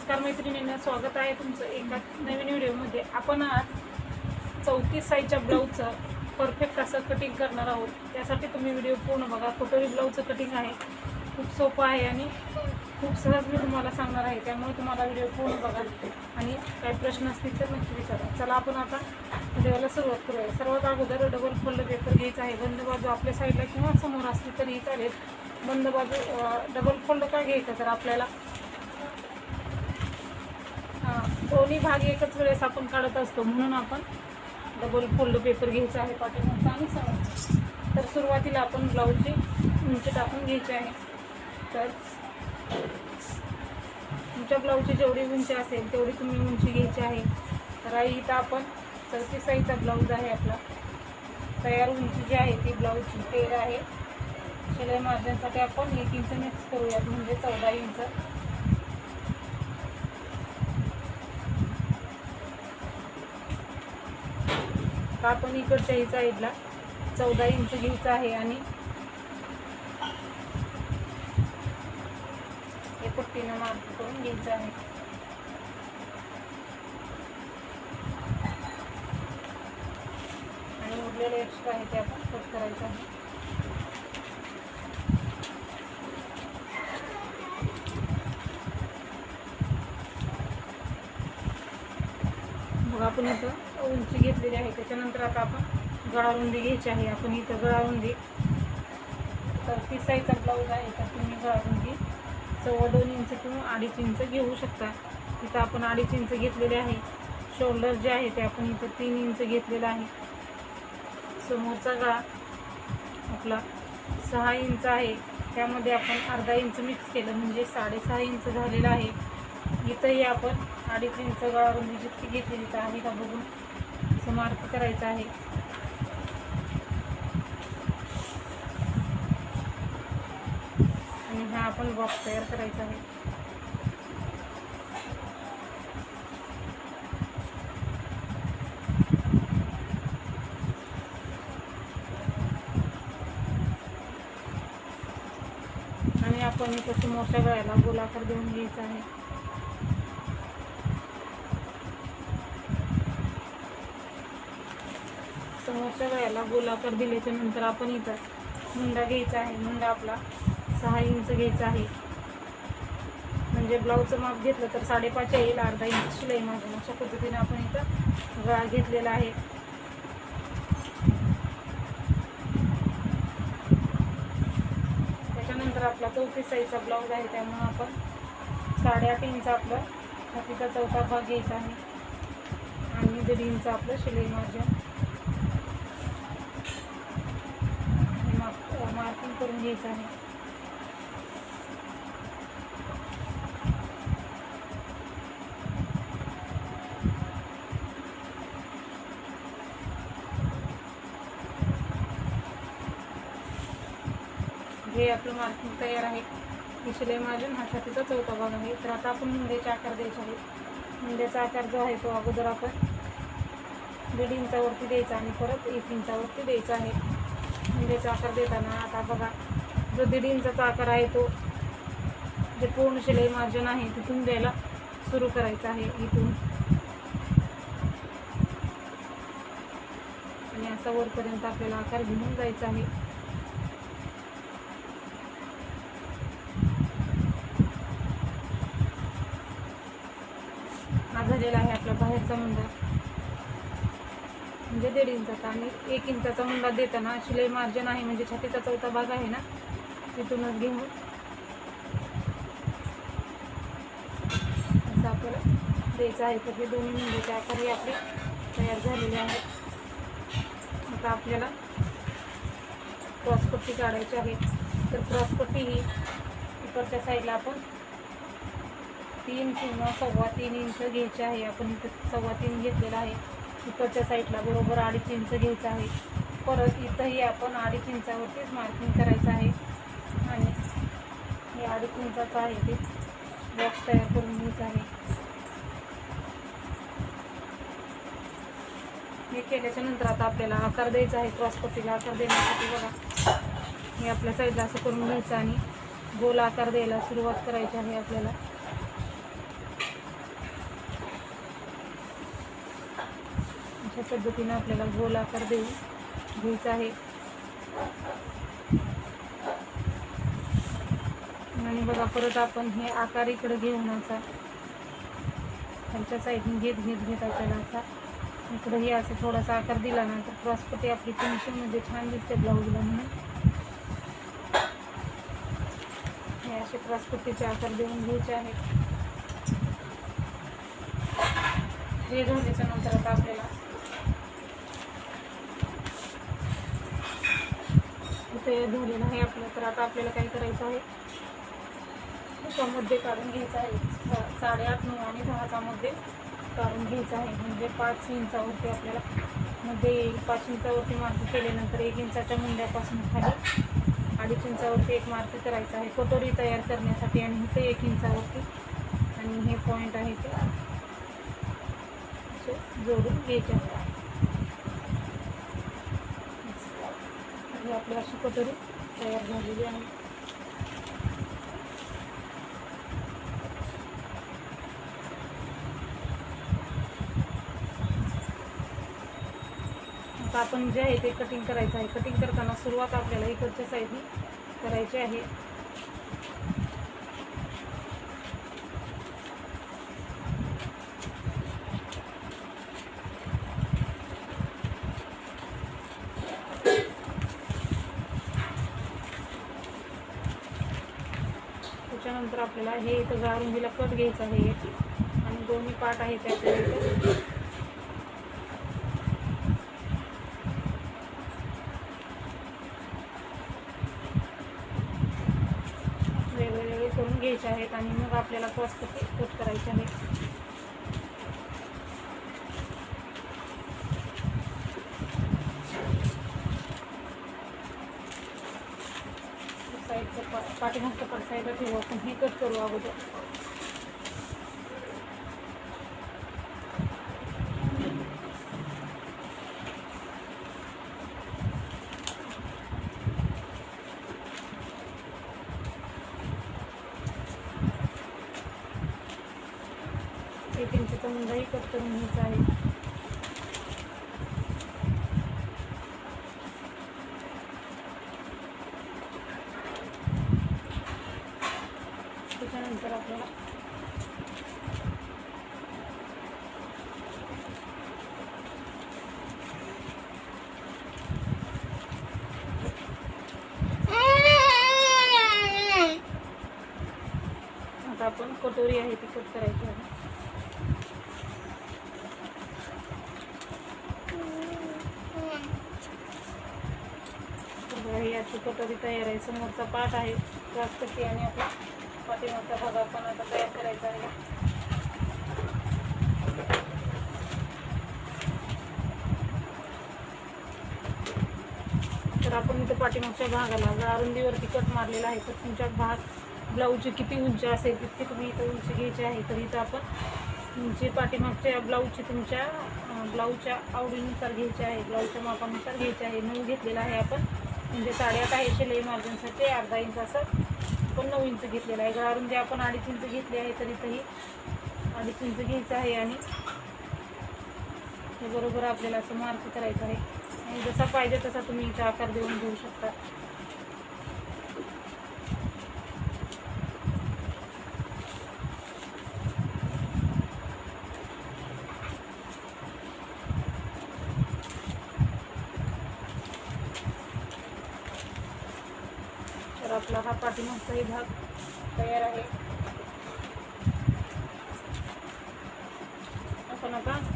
नमस्कार मैत्रिणींना स्वागत आहे तुमचं एका नवीन व्हिडिओमध्ये. आपण आज चौतीस साईजच्या ब्लाऊजचं परफेक्ट असं कटिंग करणार आहोत. त्यासाठी तुम्ही व्हिडिओ पूर्ण बघा. कटोरी ब्लाऊजचं कटिंग आहे. खूप सोपं आहे आणि खूप सहज मी तुम्हाला सांगणार आहे. त्यामुळे तुम्हाला व्हिडिओ पूर्ण बघा. आणि काही प्रश्न असतील तर नक्की विचारा. चला आपण आता व्हिडिओला सुरुवात करूया. सर्वात अगोदर डबल फोल्ड पेपर घ्यायचा आहे. बंद बाजू आपल्या साईडला किंवा समोर असली तरीही चालेल. बंद बाजू डबल फोल्ड का घ्यायचं? तर आपल्याला दोन्ही भाग एकच वेळेस आपण काढत असतो म्हणून आपण डबल फोल्ड पेपर घ्यायचा आहे पाठीमागचा आणि समोर तर सुरुवातीला आपण ब्लाऊजची उंची टाकून घ्यायची आहे. तर तुमच्या ब्लाऊजची जेवढी उंची असेल तेवढी तुम्ही उंची घ्यायची आहे. तर आई इथं आपण चौतीस साईजचा ब्लाऊज आहे आपला. तयार उंची जी आहे ती ब्लाऊजची तेरा आहे. शिलाई मार्जनसाठी आपण एक इंच मिक्स करूयात म्हणजे चौदा इंच का आपण इकडच्याही साईडला चौदा इंच घ्यायचं आहे आणि हे पट्टीनं मार्क करून घ्यायचं आहे. आणि उरलेले एक्स्ट्रा आहे ते आपण कट करायचं आहे. आपण इथं उंची घेतलेली आहे. त्याच्यानंतर आता आपण गळारुंदी घ्यायची आहे. आपण इथं गळारुंदी तर ती साईजचा ब्लाऊज आहे. तर तुम्ही गळारुंदी सव्वा दोन इंच किंवा अडीच इंच घेऊ शकता. तिथं आपण अडीच इंच घेतलेले आहे. शोल्डर जे आहे ते आपण इथं तीन इंच घेतलेलं आहे. समोरचा गळा आपला सहा इंच आहे. त्यामध्ये आपण अर्धा इंच मिक्स केलं. म्हणजे साडेसहा इंच झालेलं आहे. इथंही आपण अडीच इंच गळारुंदी जितकी घेतलेली तर आहे का बघून. असं करायचा करायचं आहे. आणि हा आपण बॉक्स तयार करायचा आहे. आणि आपण इथं समोरच्या गळ्याला गोलाकार देऊन घ्यायचा आहे. समोरच्या गळ्याला गोलाकार दिल्याच्या नंतर आपण इथं मुंडा घ्यायचा आहे. मुंडा आपला सहा इंच घ्यायचा आहे. म्हणजे ब्लाऊजचं माप घेतलं तर साडेपाच येईल अर्धा इंच शिलाई मागून. अशा पद्धतीने आपण इथं गळा घेतलेला आहे. त्याच्यानंतर आपला चौतीस साईजचा ब्लाऊज आहे. त्यामुळं आपण साडेआठ इंच आपलं छातीचा चौथा भाग घ्यायचा आहे. आणि दीड इंच आपलं शिलाई मार्जिन. करून घ्यायचं आहे. हे आपलं मार्किंग तयार आहे. ही शिलाई मार्जिन हा छातीचा चौथा भाग आहे. तर आता आपण मुंड्याचा आकार द्यायचा आहे मुंड्याचा आकार जो आहे तो अगोदर आपण दीड इंचावरती द्यायचा आणि परत एक इंचावरती द्यायचा आहे. मुंड्याचा आकार देताना आता बघा जो दीड इंचाचा आकार आहे तो जे पूर्ण शिलाई मार्जन आहे तिथून द्यायला सुरू करायचं आहे इथून. आणि असा वरपर्यंत आपल्याला आकार घेऊन जायचा आहे. हा झालेला आहे आपला बाहेरचा मुंडा म्हणजे दीड इंचाचा आणि एक इंचाचा मुंडा देताना शिलाई मार्जिन आहे म्हणजे छातीचा चौथा भाग आहे ना तिथूनच घेऊन. असं आपल्याला द्यायचं आहे तर हे दोन्ही म्हणजे मुंडेचे आकार हे आपले तयार झालेले आहेत आता आपल्याला क्रॉसपट्टी काढायची आहे. तर क्रॉसपट्टी ही इकडच्या साईडला आपण तीन किंवा सव्वा तीन इंच घ्यायचे आहे. आपण इथं सव्वा तीन घेतलेला आहे. इकडच्या साईडला बरोबर अडीच इंच घ्यायचं आहे. परत इथंही आपण अडीच इंचावरतीच मार्किंग करायचं आहे. आणि हे अडीच इंचाचं आहे ते. बॉक्स तयार करून घ्यायचं आहे. हे केल्याच्यानंतर आता आपल्याला आकार द्यायचा आहे. क्रॉसपट्टीला आकार देण्यासाठी बघा. हे आपल्या साईडला असं करून घ्यायचं आणि गोल आकार द्यायला सुरुवात करायची आहे आपल्याला. पद्धतीनं आपल्याला गोल आकार देऊ घ्यायचा आहे. आणि बघा परत आपण हे आकार इकडे घेऊन असा खालच्या साईडने घेत घेत घेत आपल्याला असा इकडंही असं थोडासा आकार दिला ना तर क्रॉसपटी आपली फिनिशिंगमध्ये म्हणजे छान दिसते ब्लाऊजला म्हणून. हे असे क्रॉसपट्टीचे आकार देऊन घ्यायचे आहेत. हे झाल्याच्यानंतर आता आपल्याला ते झाले नाही आपलं तर आता आपल्याला काय करायचं आहे. मध्ये काढून घ्यायचं आहे. साडेआठ नऊ आणि दहाकामध्ये काढून घ्यायचं आहे. म्हणजे पाच इंचावरती आपल्याला मध्ये येईल पाच इंचावरती मार्क केल्यानंतर एक इंचाच्या मुंड्यापासून खाली अडीच इंचावरती एक मार्क करायचं आहे. कटोरी तयार करण्यासाठी आणि इथे एक इंचावरती. आणि हे पॉईंट आहे ते. जोडून घ्यायचे आहे ही आपली अशी कटोरी तयार झालेली आहे. आता आपण जे आहे ते कटिंग करायचं आहे. कटिंग करताना सुरुवात आपल्याला इकडच्या साईडने करायची आहे. त्यानंतर आपल्याला हे इथं गारुंडीला कट घ्यायचं आहे. आणि दोन्ही पार्ट आहे त्याच्या इथं वेगवेगळे करून घ्यायचे आहेत आणि मग आपल्याला स्वस्त कट करायचे आहे साईडचं पा पाठीमागचं पण साईडला ठेवू आपण हे कट करू अगोदर एक इंचचा मुंडाही कट करून घ्यायचा आहे नंतर आपल्याला आता आपण कटोरी आहे ती कट करायची आहे. ही याची कटोरी तयार आहे. समोरचा पाठ आहे क्रॉसपट्टी आणि आपला पाठीमागचा भाग आपण आता तयार करायचा आहे. तर आपण इथं पाठीमागच्या भागाला अरुंदीवरती कट मारलेला आहे तर तुमच्या भाग ब्लाऊजची किती उंची असेल तितकी तुम्ही इथं उंची घ्यायची आहे. तर इथं आपण उंची पाठीमागच्या ब्लाऊजची तुमच्या ब्लाऊजच्या आवडीनुसार घ्यायची आहे. ब्लाऊजच्या मापानुसार घ्यायची आहे. नऊ घेतलेला आहे आपण. म्हणजे साडेआठ आहे शिलाई मार्जिनसाठी अर्धा इंच असं. पण नऊ इंच घेतलेला आहे. घरावरून जे आपण अडीच इंच घेतले आहे तर इथंही अडीच इंच घ्यायचं आहे आणि हे बरोबर आपल्याला असं मार्क करायचं आहे. आणि जसा पाहिजे तसा तुम्ही इथं आकार देऊन घेऊ शकता तर आपला हा पाठीमागचाही भाग तयार आहे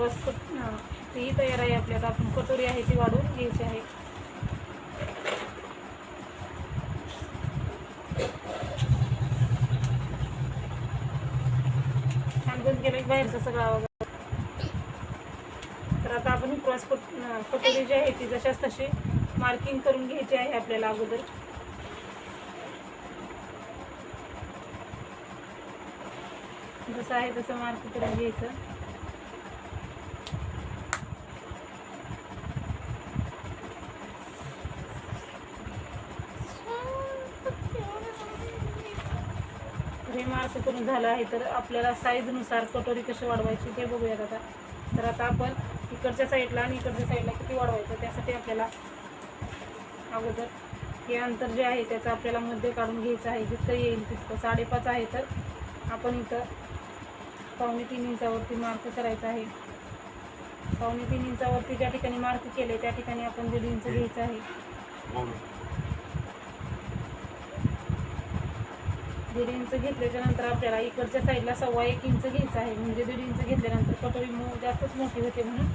आपण आता तीही तयार आहे आपल्याला आपण कटोरी आहे ती वाढवून घ्यायची आहे. छान केलं की बाहेरचा सगळा आवाज तर आता आपण क्रॉस कट कटोरी जी आहे ती जशाच तशी मार्किंग करून घ्यायची आहे आपल्याला अगोदर. जसं आहे तसं मार्क करून घ्यायचं. झालं आहे तर आपल्याला साईजनुसार कटोरी कशी वाढवायची ते बघूयात आता. तर आता आपण इकडच्या साईडला आणि इकडच्या साईडला किती वाढवायचं त्यासाठी आपल्याला अगोदर हे अंतर जे आहे त्याचं आपल्याला मध्य काढून घ्यायचं आहे. जितकं येईल तितकं साडेपाच आहे तर आपण इथं पावणे तीन इंचावरती मार्क करायचा आहे. पावणे तीन इंचावरती ज्या ठिकाणी मार्क केले त्या ठिकाणी आपण दीड इंच घ्यायचं आहे. दीड इंच घेतल्याच्या नंतर आपल्याला इकडच्या साईडला सव्वा एक इंच घ्यायचं आहे. म्हणजे दीड इंच घेतल्यानंतर कटोरी मो जास्तच मोठी होते म्हणून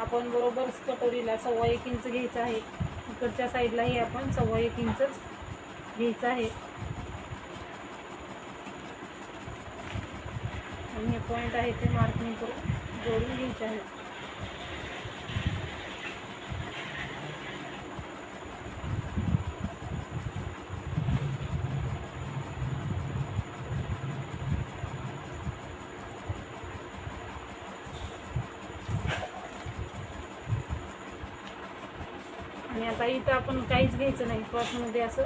आपण बरोबर कटोरीला सव्वा एक इंच घ्यायचं आहे. इकडच्या साईडलाही आपण सव्वा एक इंचच घ्यायचं आहे. आणि हे पॉईंट आहे ते मार्किंग करून जोडून घ्यायचे आहे आणि आता इथं आपण काहीच घ्यायचं नाही. पॉटमध्ये असं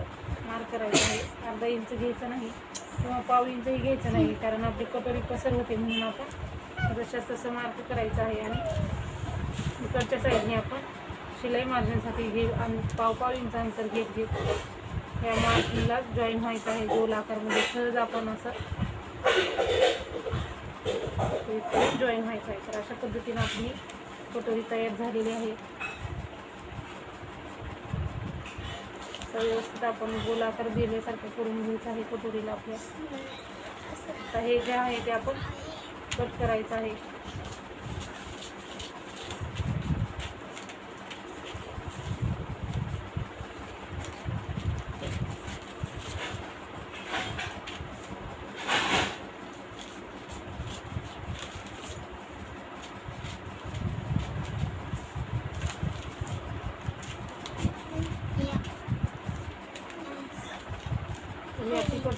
मार्क करायचं आहे. अर्धा इंच घ्यायचं नाही किंवा पाव इंचही घ्यायचं नाही कारण आपली कटोरी पसर होते म्हणून आपण जशाच तसं मार्क करायचं आहे आणि इकडच्या साईडने आपण शिलाई मार्जिनसाठी घे आणि पाव पाव इंच अंतर घेत घेत या मार्किंगला जॉईन व्हायचं आहे. गोल आकारमध्ये सहज आपण असं जॉईन व्हायचं आहे. तर अशा पद्धतीनं आपली कटोरी तयार झालेली आहे. आता व्यवस्थित आपण गोलाकार दिल्यासारखं करून घ्यायचं आहे कटोरीला आपल्या. आता हे जे आहे ते आपण कट करायचं आहे.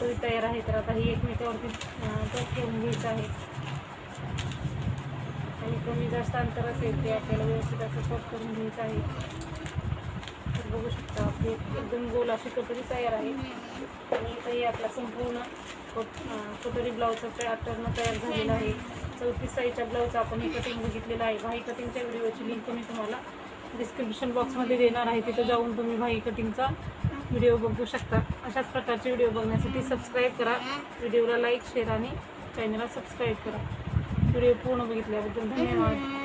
ही तयार आहे. तर आता ही एकमेकावरती कट करून घ्यायचं आहे. आणि कमी जास्त अंतर असेल ते आपल्याला व्यवस्थित असं कट करून घ्यायचं आहे. तर बघू शकता आपली एकदम गोल अशी कटोरी तयार आहे. आणि इथंही आपला संपूर्ण कटोरी ब्लाऊजचा पॅटर्न तयार झालेला आहे. चौतीस साईजच्या ब्लाऊजचा आपण हे कटिंग बघितलेलं आहे. भाई कटिंगच्या व्हिडिओची लिंक मी तुम्हाला डिस्क्रिप्शन बॉक्समध्ये देणार आहे. तिथं जाऊन तुम्ही भाई कटिंगचा व्हिडिओ बघू शकता. अशाच प्रकारचे व्हिडिओ बघण्यासाठी सबस्क्राईब करा. व्हिडिओला लाईक शेअर आणि चॅनलला सबस्क्राईब करा. व्हिडिओ पूर्ण बघितल्याबद्दल धन्यवाद.